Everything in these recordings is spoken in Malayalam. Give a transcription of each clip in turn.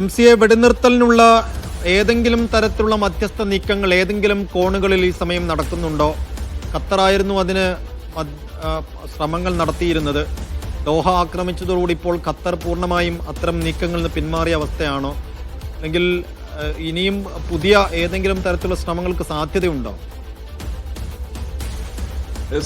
എം സി എ വെടിനിർത്തലിനുള്ള ഏതെങ്കിലും തരത്തിലുള്ള മധ്യസ്ഥ നീക്കങ്ങൾ ഏതെങ്കിലും കോണുകളിൽ ഈ സമയം നടക്കുന്നുണ്ടോ? ഖത്തറായിരുന്നു അതിന് ശ്രമങ്ങൾ നടത്തിയിരുന്നത്. ദോഹ ആക്രമിച്ചതോടുകൂടി ഇപ്പോൾ ഖത്തർ പൂർണമായും അത്തരം നീക്കങ്ങളിൽ നിന്ന് പിന്മാറിയ അവസ്ഥയാണോ? അല്ലെങ്കിൽ ഇനിയും പുതിയ ഏതെങ്കിലും തരത്തിലുള്ള ശ്രമങ്ങൾക്ക് സാധ്യതയുണ്ടോ?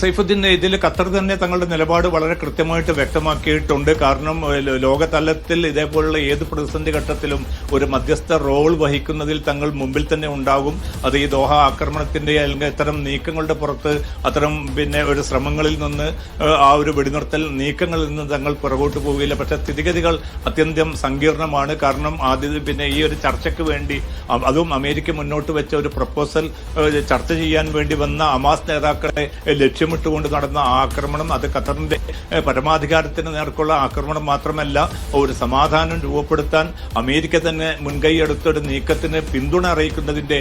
സൈഫുദ്ദീൻ ഇതിൽ ഖത്തർ തന്നെ തങ്ങളുടെ നിലപാട് വളരെ കൃത്യമായിട്ട് വ്യക്തമാക്കിയിട്ടുണ്ട്. കാരണം ലോകതലത്തിൽ ഇതേപോലുള്ള ഏത് പ്രതിസന്ധി ഘട്ടത്തിലും ഒരു മധ്യസ്ഥ റോൾ വഹിക്കുന്നതിൽ തങ്ങൾ മുമ്പിൽ തന്നെ ഉണ്ടാകും. അത് ഈ ദോഹ ആക്രമണത്തിന്റെ അല്ലെങ്കിൽ ഇത്തരം നീക്കങ്ങളുടെ പുറത്ത് അത്തരം പിന്നെ ഒരു ശ്രമങ്ങളിൽ നിന്ന് ആ ഒരു വെടിനിർത്തൽ നീക്കങ്ങളിൽ നിന്ന് തങ്ങൾ പുറകോട്ട് പോവുകയില്ല. പക്ഷെ സ്ഥിതിഗതികൾ അത്യന്തം സങ്കീർണമാണ്. കാരണം ആദ്യം പിന്നെ ഈ ഒരു ചർച്ചയ്ക്ക് വേണ്ടി അതും അമേരിക്ക മുന്നോട്ട് വെച്ച ഒരു പ്രപ്പോസൽ ചർച്ച ചെയ്യാൻ വേണ്ടി വന്ന അമാസ് നേതാക്കളെ ലക്ഷ്യമിട്ടുകൊണ്ട് നടന്ന ആക്രമണം അത് ഖത്തറിന്റെ പരമാധികാരത്തിന് നേർക്കുള്ള ആക്രമണം മാത്രമല്ല ഒരു സമാധാനം രൂപപ്പെടുത്താൻ അമേരിക്ക തന്നെ മുൻകൈ എടുത്തൊരു നീക്കത്തിന് പിന്തുണ അറിയിക്കുന്നതിന്റെ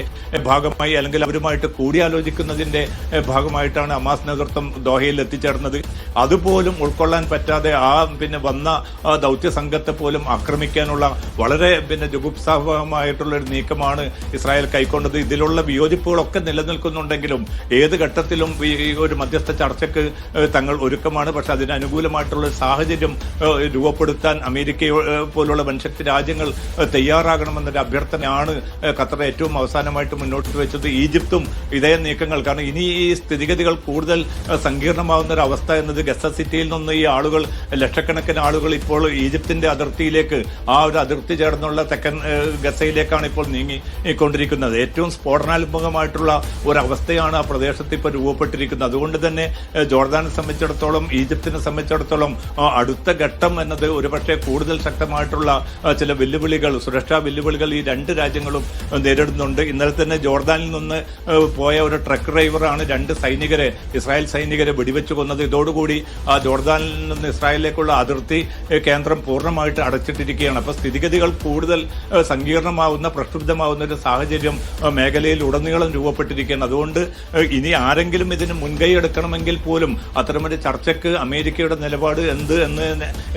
ഭാഗമായി അല്ലെങ്കിൽ അവരുമായിട്ട് കൂടിയാലോചിക്കുന്നതിന്റെ ഭാഗമായിട്ടാണ് അമാസ് നേതൃത്വം ദോഹയിൽ എത്തിച്ചേർന്നത്. അതുപോലും ഉൾക്കൊള്ളാൻ പറ്റാതെ ആ പിന്നെ വന്ന ദൗത്യ സംഘത്തെ പോലും ആക്രമിക്കാനുള്ള വളരെ പിന്നെ ജുഗുപ്സാഹമായിട്ടുള്ള ഒരു നീക്കമാണ് ഇസ്രായേൽ കൈക്കൊണ്ടത്. ഇതിലുള്ള വിയോജിപ്പുകളൊക്കെ നിലനിൽക്കുന്നുണ്ടെങ്കിലും ഏത് ഘട്ടത്തിലും ഈ ഒരു മധ്യസ്ഥ ചർച്ചയ്ക്ക് തങ്ങൾ ഒരുക്കമാണ്. പക്ഷെ അതിന് അനുകൂലമായിട്ടുള്ള സാഹചര്യം രൂപപ്പെടുത്താൻ അമേരിക്ക പോലുള്ള വൻശക്തി രാജ്യങ്ങൾ തയ്യാറാകണമെന്നൊരു അഭ്യർത്ഥനയാണ് ഖത്തർ ഏറ്റവും അവസാനമായിട്ട് മുന്നോട്ട് വെച്ചത് ഈജിപ്തും ഇതേ നീക്കങ്ങൾ. കാരണം ഇനി ഈ സ്ഥിതിഗതികൾ കൂടുതൽ സങ്കീർണമാവുന്ന ഒരു അവസ്ഥ എന്നത് ഗസ സിറ്റിയിൽ നിന്ന് ഈ ആളുകൾ ലക്ഷക്കണക്കിന് ആളുകൾ ഇപ്പോൾ ഈജിപ്തിന്റെ അതിർത്തിയിലേക്ക് ആ ഒരു അതിർത്തി ചേർന്നുള്ള തെക്കൻ ഗസയിലേക്കാണ് ഇപ്പോൾ നീങ്ങിക്കൊണ്ടിരിക്കുന്നത് ഏറ്റവും സ്ഫോടനാത്മകമായിട്ടുള്ള ഒരു അവസ്ഥയാണ് ആ പ്രദേശത്ത് ഇപ്പോൾ രൂപപ്പെട്ടിരിക്കുന്നത്. അതുകൊണ്ട് തന്നെ ഏഹ്, ജോർദാനെ സംബന്ധിച്ചിടത്തോളം ഈജിപ്തിനെ സംബന്ധിച്ചിടത്തോളം അടുത്ത ഘട്ടം എന്നത് ഒരുപക്ഷെ കൂടുതൽ ശക്തമായിട്ടുള്ള ചില വെല്ലുവിളികൾ സുരക്ഷാ വെല്ലുവിളികൾ ഈ രണ്ട് രാജ്യങ്ങളും നേരിടുന്നുണ്ട്. ഇന്നലെ തന്നെ ജോർദാനിൽ നിന്ന് പോയ ഒരു ട്രക്ക് ഡ്രൈവറാണ് രണ്ട് സൈനികരെ ഇസ്രായേൽ സൈനികരെ വെടിവെച്ചു കൊന്നത്. ഇതോടുകൂടി ജോർദാനിൽ നിന്ന് ഇസ്രായേലിലേക്കുള്ള അതിർത്തി കേന്ദ്രം പൂർണമായിട്ട് അടച്ചിട്ടിരിക്കുകയാണ്. അപ്പോൾ സ്ഥിതിഗതികൾ കൂടുതൽ സങ്കീർണമാവുന്ന പ്രക്ഷുബ്ധമാവുന്ന ഒരു സാഹചര്യം മേഖലയിൽ ഉടനീളം രൂപപ്പെട്ടിരിക്കുകയാണ്. അതുകൊണ്ട് ഇനി ആരെങ്കിലും ഇതിന് മുൻകൈ എടുക്കണമെങ്കിൽ പോലും അത്തരമൊരു ചർച്ചയ്ക്ക് അമേരിക്കയുടെ നിലപാട് എന്ത് എന്ന്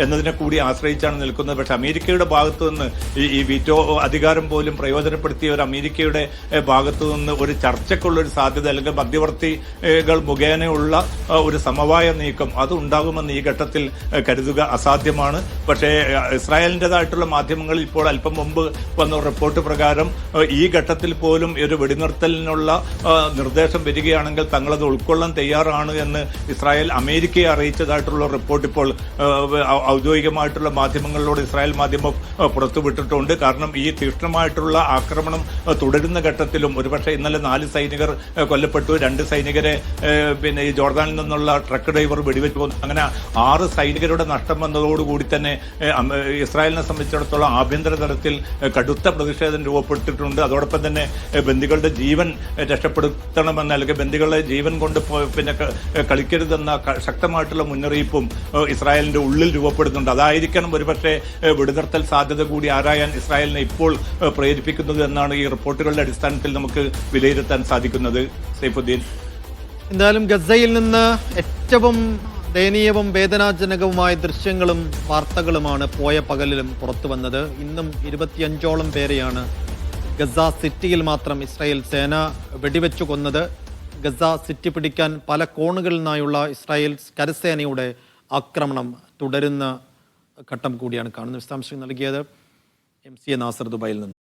എന്നതിനെ കൂടി ആശ്രയിച്ചാണ് നിൽക്കുന്നത്. പക്ഷെ അമേരിക്കയുടെ ഭാഗത്തു നിന്ന് ഈ വിറ്റോ അധികാരം പോലും പ്രയോജനപ്പെടുത്തിയ ഒരു അമേരിക്കയുടെ ഭാഗത്തു നിന്ന് ഒരു ചർച്ചയ്ക്കുള്ള ഒരു സാധ്യത അല്ലെങ്കിൽ മധ്യവർത്തികൾ മുഖേനയുള്ള ഒരു സമവായ നീക്കം അത് ഉണ്ടാകുമെന്ന് ഈ ഘട്ടത്തിൽ കരുതുക അസാധ്യമാണ്. പക്ഷേ ഇസ്രായേലിന്റെതായിട്ടുള്ള മാധ്യമങ്ങളിൽ ഇപ്പോൾ അല്പം മുമ്പ് വന്ന റിപ്പോർട്ട് പ്രകാരം ഈ ഘട്ടത്തിൽ പോലും ഒരു വെടിനിർത്തലിനുള്ള നിർദ്ദേശം വരികയാണെങ്കിൽ തങ്ങളത് ഉൾക്കൊള്ളാൻ തയ്യാറാണ്. എന്ന് ഇസ്രായേൽ അമേരിക്കയെ അറിയിച്ചതായിട്ടുള്ള റിപ്പോർട്ട് ഇപ്പോൾ ഔദ്യോഗികമായിട്ടുള്ള മാധ്യമങ്ങളിലൂടെ ഇസ്രായേൽ മാധ്യമം പുറത്തുവിട്ടിട്ടുണ്ട്. കാരണം ഈ തീക്ഷ്ണമായിട്ടുള്ള ആക്രമണം തുടരുന്ന ഘട്ടത്തിലും ഒരുപക്ഷെ ഇന്നലെ നാല് സൈനികർ കൊല്ലപ്പെട്ടു. രണ്ട് സൈനികരെ പിന്നെ ഈ ജോർദാനിൽ നിന്നുള്ള ട്രക്ക് ഡ്രൈവർ വെടിവെച്ച് പോകുന്നു അങ്ങനെ ആറ് സൈനികരുടെ നഷ്ടം വന്നതോടുകൂടി തന്നെ ഇസ്രായേലിനെ സംബന്ധിച്ചിടത്തോളം ആഭ്യന്തര തലത്തിൽ കടുത്ത പ്രതിഷേധം രൂപപ്പെട്ടിട്ടുണ്ട്. അതോടൊപ്പം തന്നെ ബന്ദികളുടെ ജീവൻ രക്ഷപ്പെടുത്തണമെന്ന് അല്ലെങ്കിൽ ബന്ദികളുടെ ജീവൻ കൊണ്ട് പിന്നെ കളിക്കരുതെന്ന ശക്തമായിട്ടുള്ള മുന്നറിയിപ്പും ഇസ്രായേലിന്റെ ഉള്ളിൽ രൂപപ്പെടുന്നുണ്ട്. അതായിരിക്കണം ഒരുപക്ഷെ വെടിനിർത്തൽ സാധ്യത കൂടി ആരായാൻ ഇസ്രായേലിനെ ഇപ്പോൾ പ്രേരിപ്പിക്കുന്നത് എന്നാണ് ഈ റിപ്പോർട്ടുകളുടെ അടിസ്ഥാനത്തിൽ നമുക്ക് വിലയിരുത്താൻ സാധിക്കുന്നത്. സൈഫുദ്ദീൻ. എന്തായാലും ഗസയിൽ നിന്ന് ഏറ്റവും ദയനീയവും വേദനാജനകവുമായ ദൃശ്യങ്ങളും വാർത്തകളുമാണ് പോയ പകലിലും പുറത്തു വന്നത്. ഇന്നും ഇരുപത്തിയഞ്ചോളം പേരെയാണ് ഗസ സിറ്റിയിൽ മാത്രം ഇസ്രായേൽ സേന വെടിവെച്ചു കൊന്നത്. ഗസ സിറ്റി പിടിക്കാൻ പല കോണുകളിൽ നിന്നായുള്ള ഇസ്രായേൽ കരസേനയുടെ ആക്രമണം തുടരുന്ന ഘട്ടം കൂടിയാണ് കാണുന്നത്. വിശദാംശങ്ങൾ നൽകിയത് എം സി എ നാസർ ദുബായിൽ നിന്ന്.